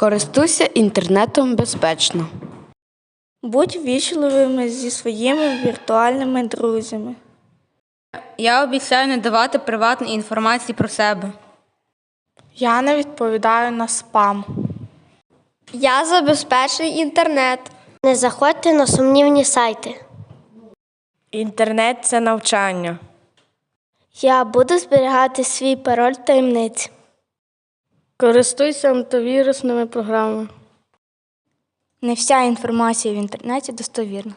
Користуйся інтернетом безпечно. Будь вічливими зі своїми віртуальними друзями. Я обіцяю не давати приватної інформації про себе. Я не відповідаю на спам. Я забезпечений інтернет. Не заходьте на сумнівні сайти. Інтернет це навчання. Я буду зберігати свій пароль таємниці. Користуйся антивірусними програмами. Не вся інформація в інтернеті достовірна.